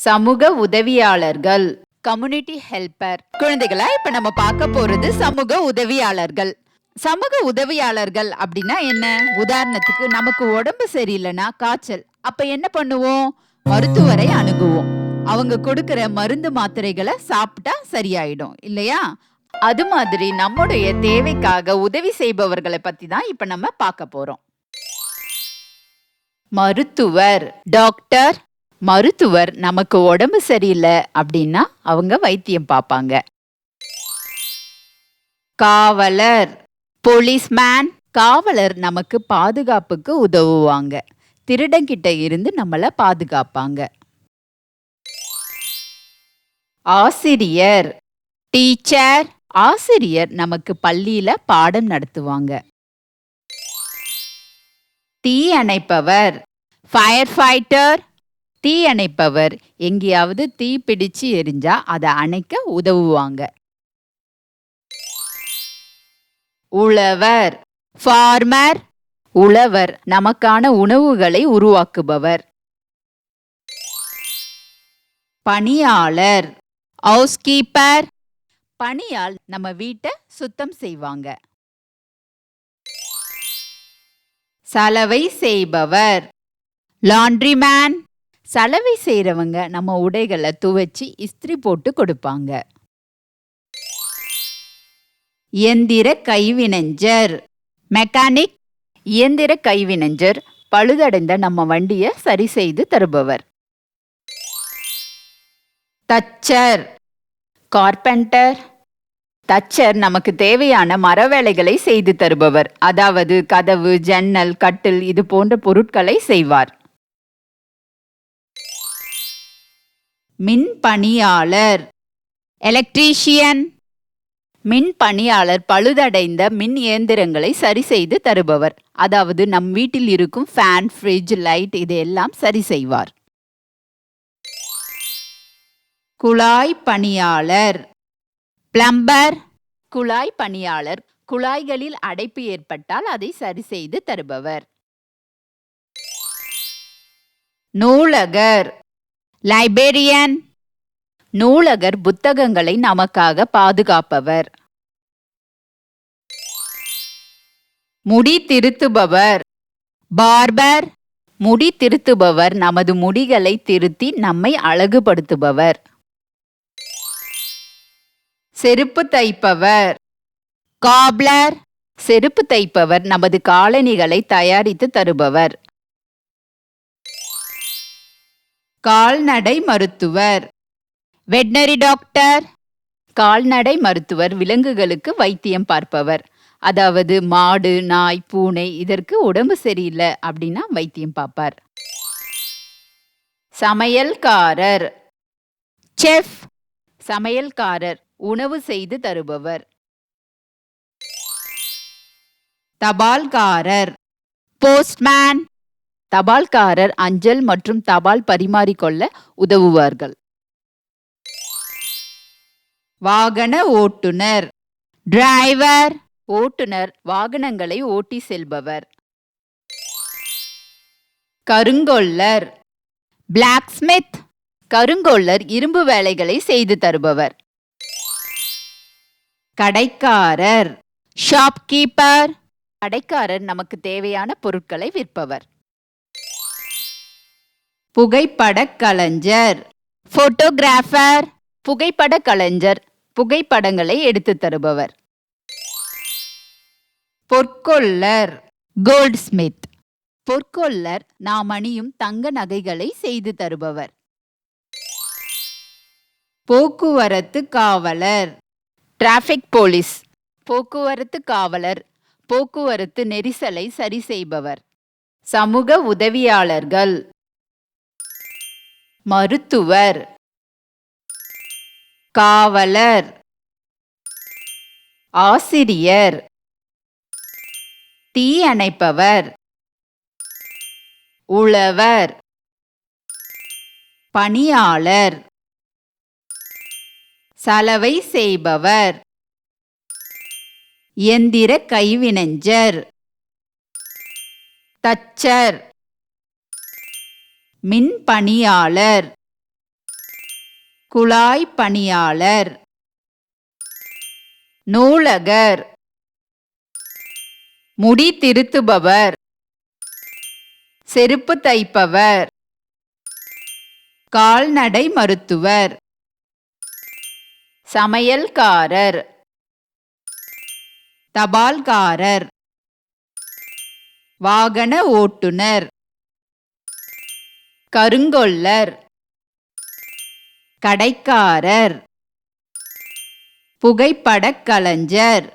சமூக உதவியாளர்கள். Community helper குழந்தைகளா இப்ப நம்ம பார்க்க போறது சமூக உதவியாளர்கள். சமூக உதவியாளர்கள் அப்படின்னா என்ன? உதாரணத்துக்கு நமக்கு உடம்பு சரியில்லைன்னா காய்ச்சல். அப்ப என்ன பண்ணுவோம்? மருத்துவரை அணுகுவோம். அவங்க கொடுக்கிற மருந்து மாத்திரைகளை சாப்பிட்டா சரியாயிடும் இல்லையா? அது மாதிரி நம்முடைய தேவைக்காக உதவி செய்பவர்களை பத்தி தான் இப்ப நம்ம பார்க்க போறோம். மருத்துவர் டாக்டர் மருத்துவர் நமக்கு உடம்பு சரியில்லை அப்படின்னா அவங்க வைத்தியம் பார்ப்பாங்க. காவலர் போலீஸ்மேன் காவலர் நமக்கு பாதுகாப்புக்கு உதவுவாங்க. திருடங்கிட்ட இருந்து நம்மளை பாதுகாப்பாங்க. ஆசிரியர் டீச்சர் ஆசிரியர் நமக்கு பள்ளியில பாடம் நடத்துவாங்க. தீயணைப்பவர் ஃபயர் ஃபைட்டர் தீ அணைப்பவர் எங்கேயாவது தீ பிடிச்சு எரிஞ்சா அதை அணைக்க உதவுவாங்க. உழவர். ஃபார்மர் உழவர். நமக்கான உணவுகளை உருவாக்குபவர். பணியாளர். ஹவுஸ் கீப்பர் பணியால் நம்ம வீட்டை சுத்தம் செய்வாங்க. சலவை செய்பவர். லாண்ட்ரிமேன் சலவை செய்கிறவங்க நம்ம உடைகளை துவைச்சி இஸ்திரி போட்டு கொடுப்பாங்க. இயந்திர கைவினைஞர். மெக்கானிக் இயந்திர கைவினைஞர் பழுதடைந்த நம்ம வண்டியை சரி செய்து தருபவர். தச்சர் கார்பெண்டர் தச்சர் நமக்கு தேவையான மர வேலைகளை செய்து தருபவர். அதாவது கதவு ஜன்னல் கட்டில் இது போன்ற பொருட்களை செய்வார். மின் பணியாளர் எலக்ட்ரீஷியன் மின் பணியாளர் பழுதடைந்த மின் இயந்திரங்களை சரி செய்து தருபவர். அதாவது நம் வீட்டில் இருக்கும் ஃபேன் ஃப்ரிட்ஜ் லைட் இதையெல்லாம் சரி செய்வார். குழாய் பணியாளர். பிளம்பர் குழாய் பணியாளர் குழாய்களில் அடைப்பு ஏற்பட்டால் அதை சரி செய்து தருபவர். நூலகர். லைபேரியன். நூலகர் புத்தகங்களை நமக்காக பாதுகாப்பவர். முடி திருத்துபவர். பார்பர். முடி திருத்துபவர் நமது முடிகளை திருத்தி நம்மை அழகுபடுத்துபவர். செருப்பு தைப்பவர். காப்லர். செருப்பு தைப்பவர் நமது காலணிகளை தயாரித்து தருபவர். கால்நடை மருத்துவர். Veterinary doctor. கால்நடை மருத்துவர் விலங்குகளுக்கு வைத்தியம் பார்ப்பவர். அதாவது மாடு நாய் பூனை இதற்கு உடம்பு சரியில்லை அப்படின்னா வைத்தியம் பார்ப்பார். சமையல்காரர். செஃப். சமையல்காரர் உணவு செய்து தருபவர். தபால்காரர். போஸ்ட்மேன். தபால்காரர் அஞ்சல் மற்றும் தபால் பரிமாறிக்கொள்ள உதவுவார்கள். வாகன ஓட்டுநர். டிரைவர். ஓட்டுநர் வாகனங்களை ஓட்டி செல்பவர். கருங்கொல்லர் பிளாக்ஸ்மித். கருங்கொல்லர் இரும்பு வேலைகளை செய்து தருபவர். கடைக்காரர். ஷாப்கீப்பர். கடைக்காரர் நமக்கு தேவையான பொருட்களை விற்பவர். புகைப்படக் கலைஞர் போட்டோகிராஃபர் புகைப்பட கலைஞர் புகைப்படங்களை எடுத்து தருபவர். பொற்கொல்லர். கோல்ட் ஸ்மித் பொற்கொல்லர் நாம் அணியும் தங்க நகைகளை செய்து தருபவர். போக்குவரத்து காவலர். டிராஃபிக் போலீஸ் போக்குவரத்து காவலர். போக்குவரத்து நெரிசலை சரி செய்பவர். சமூக உதவியாளர்கள். மருத்துவர். காவலர். ஆசிரியர். தீயணைப்பவர். உழவர். பணியாளர். சலவை செய்பவர். இயந்திர கைவினைஞர். தச்சர். மின் பணியாளர் குழாய் பணியாளர். நூலகர். முடி திருத்துபவர். செருப்பு தைப்பவர். கால்நடை மருத்துவர். சமையல்காரர். தபால்காரர். வாகன ஓட்டுநர். கருங்கொல்லர் கடைக்காரர் புகைப்படக் கலைஞர்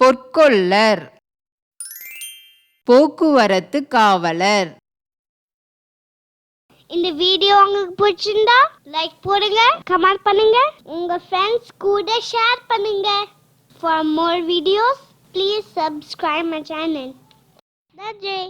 பொற்கொல்லர் போக்குவரத்து காவலர். இந்த வீடியோ உங்களுக்கு பிடிச்சிருந்தா லைக் போடுங்க கமெண்ட் பண்ணுங்க. உங்க ஃப்ரெண்ட்ஸ் கூட ஷேர் பண்ணுங்க. For more videos please subscribe my channel நன்றி